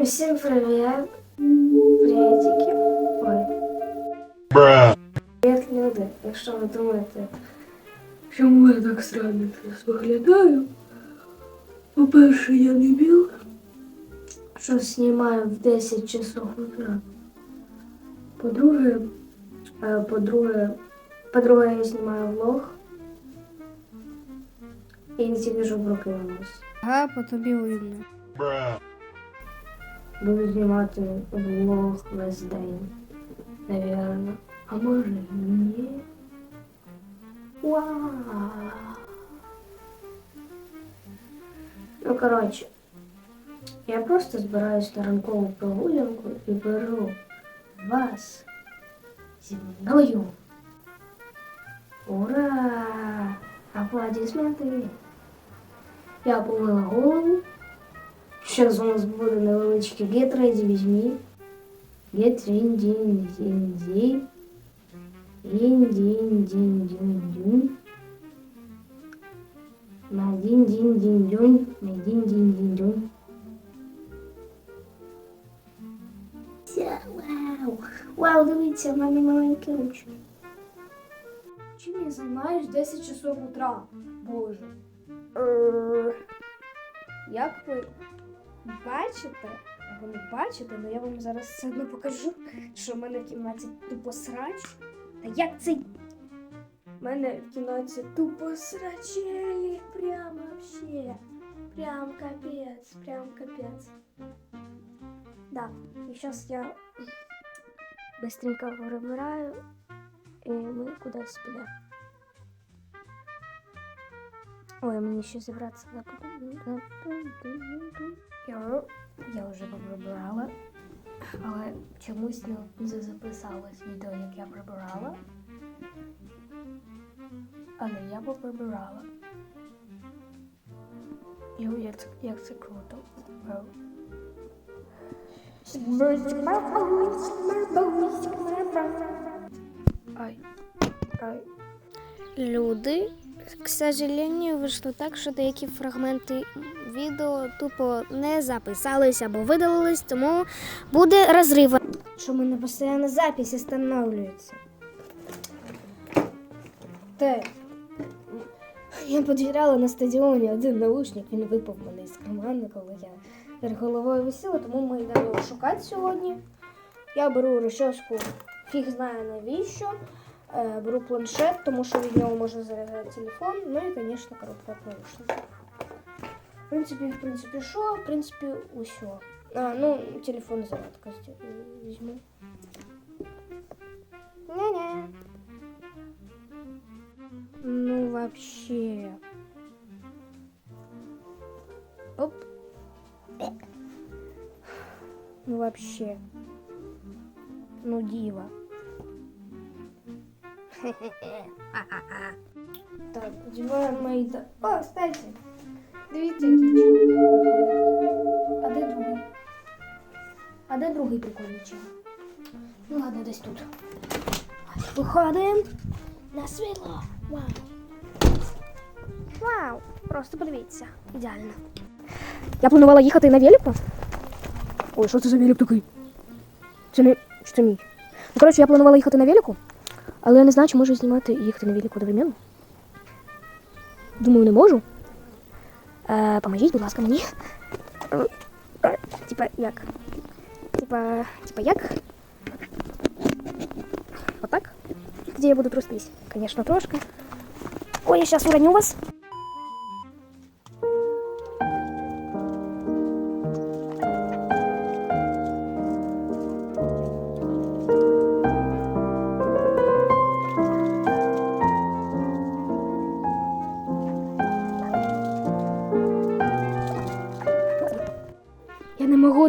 Усім привіт. Привітики. Ой. Привіт, люди. Якщо ви думаєте, Чому я так странно зараз виглядаю? По-перше, я не біл. що знімаю в 10 часов утра. По-друге, Е, По-друге, по-друге, я знімаю влог. І не тільки що прокинулась. Ага, по тобі видно. Буду знімати влог весь день. Навірно. А може ні? Вау! Ну, коротше, я просто збираюсь на ранкову прогулянку і беру вас зі мною. Ура! Аплодисменти! Я помила голову. Зараз у нас буде невеличкий get ready, візьмі. Get ready, ready. Дін. На дін, дін, дін, дюнь. На дін, дін, дін, дюнь. Вау! Вау, дивіться, в мене маленькі ручки. чим я займаюсь 10 часов утра? Боже. Е, Як ви бачите, або не бачите, але я вам зараз все одно покажу, що в мене в кімнаті тупо срач. Та як цей? У мене в кімнаті тупо срачелі, прям вообще. Прям капець, прям капець. Да, і зараз я быстренько прибираю, і ми кудись підемо. Ой, мені ще зібратися на я, вже поприбирала, але чомусь не записалось відео, як я прибирала. Але я поприбирала. І як це, як це круто. Ай. Ай. Люди, к сожалению, вийшло так, що деякі фрагменти відео тупо не записались або видалились, тому буде розрив. Що мене постійно запись встановлюється. Так. Я потеряла на стадіоні один наушник, він випав мене із кармана, коли я головою висіла, тому ми йдемо шукати сьогодні. Я беру розчоску, фіг знає навіщо. Е, Беру планшет, тому що від нього можна заряджати телефон. Ну і, звісно, коробка порушена. В принципі, в принципі, що? В принципі, усьо. А, ну, телефон зарядка зде- візьму. Ня-ня. Ну, вообще. Оп. Ну, вообще. Ну, дива. Так, одеваем мои... до- О, кстати. Дивіться, який чел. А де другий? А де другий прикольний чел? Ну ладно, десь тут. Виходимо на світло. Вау. Вау. Просто подивіться. Ідеально. Я планувала їхати на велику. Ой, що це за велик такий? Це не. Це мій? Ну, коротше, я планувала їхати на велику, але я не знаю, чи можу знімати і їхати на велику одновременно. Думаю, не можу. Е, поможіть, будь ласка, мені. Е, е, Типа, як? Типа, типа як? Отак? Где я буду трястись? Конечно, трошки. Ой, я сейчас уроню вас.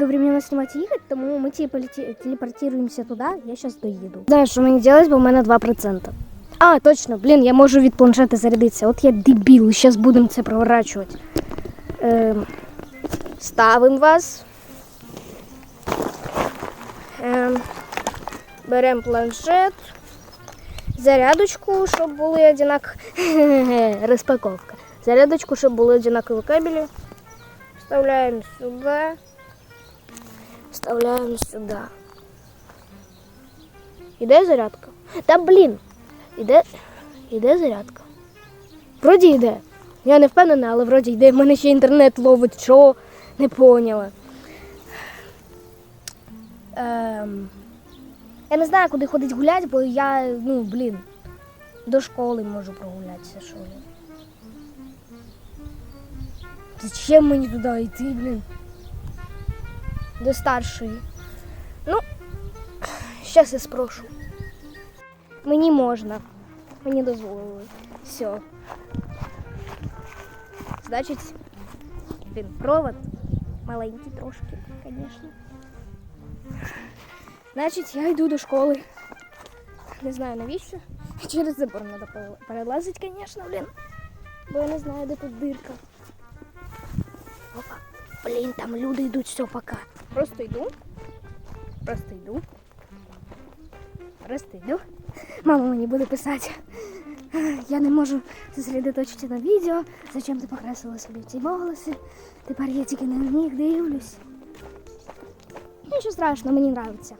Одновременно снимать и ехать, тому мы телепорти- телепортируемся туда, я сейчас доеду. Знаешь, что мне делать, бо у мене 2%. А, точно, блін, я можу від планшета зарядитися. От я дебіл, зараз будемо це проворачувати. Ем, ставимо вас. Ем, беремо планшет. Зарядочку, щоб були одинакові. Розпаковка. Зарядочку, щоб були одинакові кабелі. Вставляємо сюди. Вставляємо сюди. Іде зарядка? Та блін. Іде, іде зарядка. Вроді йде. Я не впевнена, але вроді йде. В мене ще інтернет ловить. Що? Не поняла. Ем, я не знаю, куди ходить гуляти, бо я, ну, блін, до школи можу прогулятися, що ли. Зачем мені туди йти, блін? До старшої. Ну, щас я спрошу. Мені можна. Мені дозволили. Все. Значить, він провод. Маленький трошки, звісно. Значить, я йду до школи. Не знаю навіщо. Через забор треба перелазити, звісно, блін. Бо я не знаю, де тут дирка. Опа. Блін, там люди йдуть, все, пока. Просто йду. Просто йду. Просто йду. Мама мені буде писати. Я не можу зосередоточитися на відео. Зачем ти покрасила собі ці волоси? Тепер я тільки на них дивлюсь. Нічого страшного, мені нравится.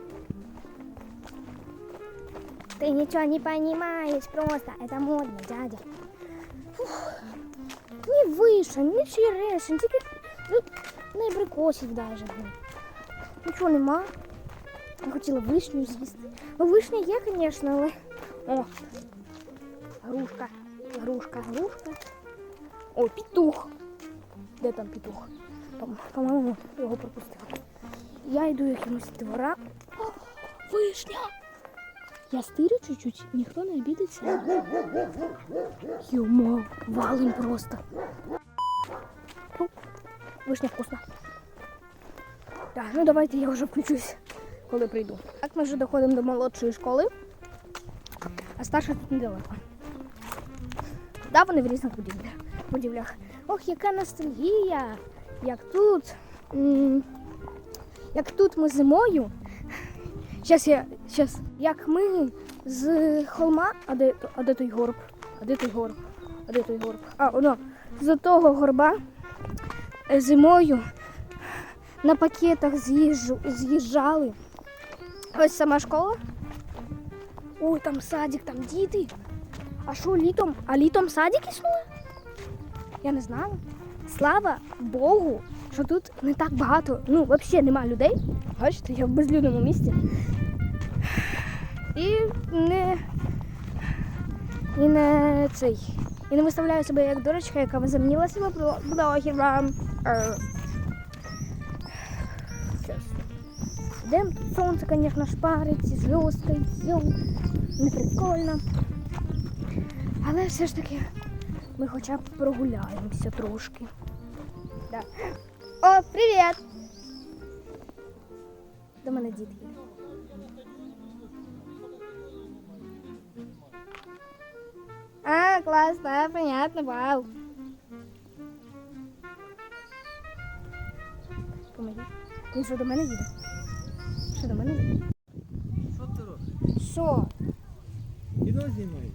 Ты ничего не понимаешь просто. Это модно, дядя. Фух. Не вишень, не черешень, тільки ну, не абрикосів даже. Нічого нема. Я хотіла вишню з'їсти. Ну, вишня є, звісно, але. О! Грушка, грушка, грушка. О, петух. Де там петух? По- По-моєму, його пропустила. Я йду якимось двора. О, вишня! Я стирю чуть-чуть, ніхто не обідеться. Йомо, валим просто. Вишня вкусна. Так, ну давайте я вже включусь, коли прийду. Так, ми вже доходимо до молодшої школи, а старша тут недалеко. Да, вони в різних будівлях. будівлях. Ох, яка ностальгія! Як тут. Як тут ми зимою. Щас я. Щас. Як ми з холма. А де, а де той горб? А де той горб? А де той горб? А, воно. З того горба е, зимою на пакетах з'їжджу, з'їжджали. Ось сама школа. Ой, там садик, там діти. А що літом? А літом садик існує? Я не знала. Слава Богу, що тут не так багато. Ну, взагалі нема людей. Бачите, я в безлюдному місці. І не. І не цей. І не виставляю себе як дурочка, яка возомнила себе блогером. Тут сонце, звісно, шпарить, зв'язкою, все. Не прикольно. Але все ж таки ми хоча б прогуляємося трошки. Да. О, привіт! До мене їде. А, класно, понятно, вау. Помоги. Він що до мене їде? До мене? Що ти робиш? Що? Кіно знімаєш?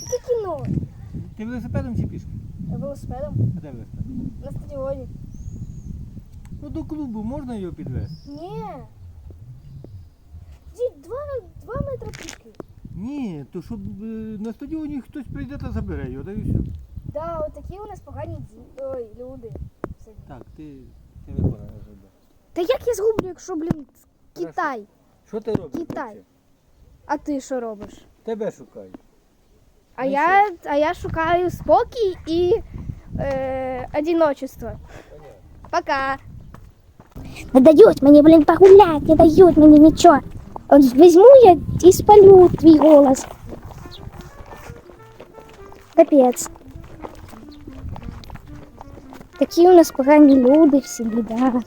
Яке кіно? Ти велосипедом чи пішки? Велосипедом А де велосипед? на стадіоні. Ну до клубу можна його підвезти? Ні. Дід, два, два метри пішки. Ні, то щоб е, на стадіоні хтось прийде та забере його, та і все. Да, от такі у нас погані ді... Ой, люди. Так, ти телефон не. Та як я згублю, якщо, блін, Китай. Що ти робиш? Китай. хлопче? А ти що робиш? Тебе шукаю. А Ну, я, а я шукаю спокій і е, одиночество. Пока. Не дають мені, блін, погулять, не дають мені нічого. От візьму я і спалю твій голос. Капець. Такі у нас погані люди в селі, да.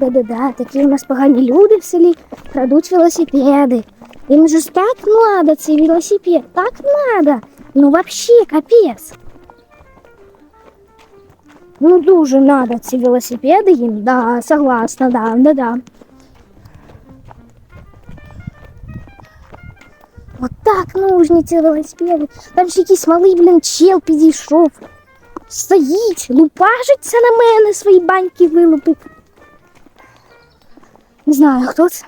Да-да-да, такі у нас погані люди в селі крадуть велосипеди. Їм же ж так надо цей велосипед, так надо. Ну вообще капець. Ну дуже надо ці велосипеди їм, да, согласна, да, да, да. От так нужні ці велосипеди. Там ж якийсь малий, блін, чел підійшов. Стоїть, лупажиться на мене, свої баньки вилупив. Не знаю, хто це.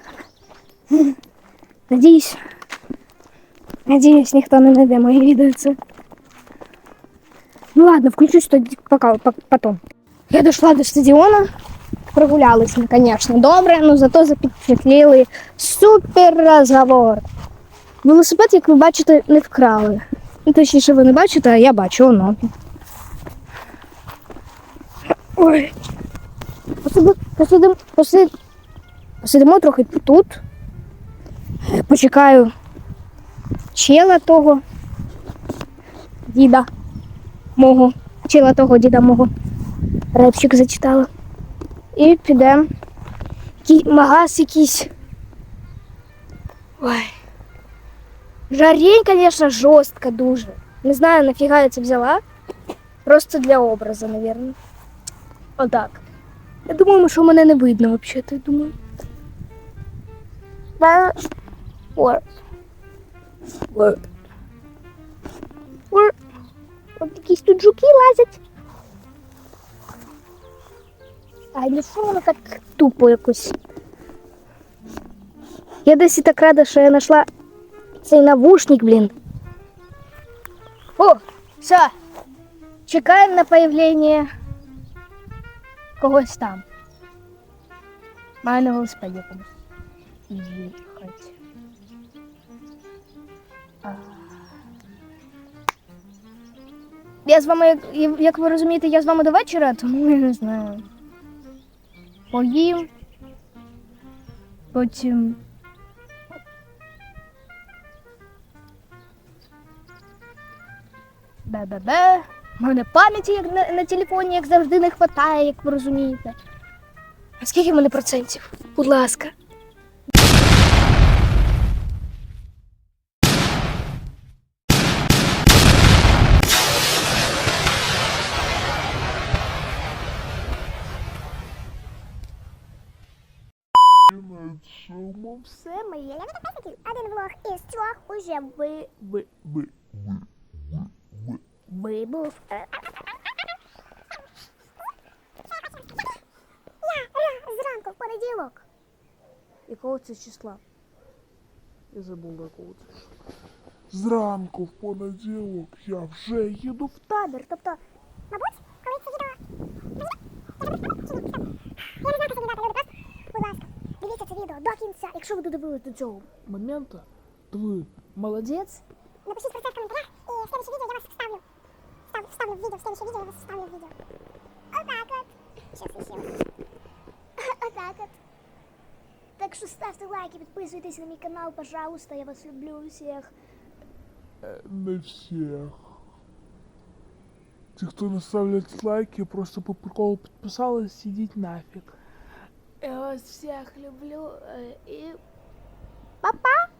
Надіюсь. Надіюсь, ніхто не знайде моє відео це. Ну ладно, включусь тоді пока, потом. Я дошла до стадіону. Прогулялись ми, звісно, добре, але зато запечатліли супер розговор. Велосипед, як ви бачите, не вкрали. Ну, точніше, ви не бачите, а я бачу воно. Ой. Посиди, посидимо, посид... посидимо трохи тут. Почекаю чела того. Діда мого. Чела того діда мого. Репчик зачитала. І підемо. Магаз якийсь. Ой. Жарень, конечно, жорстка дуже. Не знаю, нафіга я це взяла. Просто для образу, наверное. Отак. Я думаю, що мене не видно взагалі, думаю. Ба- Or. Or. Or. От якісь тут жуки лазять. Ай, ну що воно так тупо якось. Я десь і так рада, що я знайшла цей навушник, блін. О, все. Чекаємо на появлення когось там. Маю на велосипеді якомусь. Я з вами, як, як ви розумієте, я з вами до вечора, тому я не знаю. Поїм. Потім. Бе-бе-бе. У мене пам'яті як на, на телефоні, як завжди, не вистачає, як ви розумієте. А скільки в мене процентів? Будь ласка. Все моє. Один влог із трьох уже ви... ви... ви... вибув. Зранку в понеділок. Якого це числа? Я забула якого це. Зранку в понеділок я вже їду в Табір, тобто, мабуть, коли це відео... Я не знаю, коли це відео, дивіться це відео до кінця. Якщо ви додивились до цього моменту, то ви молодець. Напишіть про це в коментарях, і в следующее відео я вас вставлю. Встав, вставлю в відео, в следующее відео я вас вставлю в відео. Отак от. Сейчас ще раз. Отак от. Так що ставте лайки, підписуйтесь на мій канал, пожалуйста, я вас люблю всіх. Не всіх. Ті, хто не ставлять лайки, просто по приколу підписались, ідіть нафіг. Я вас всех люблю и... Па-па!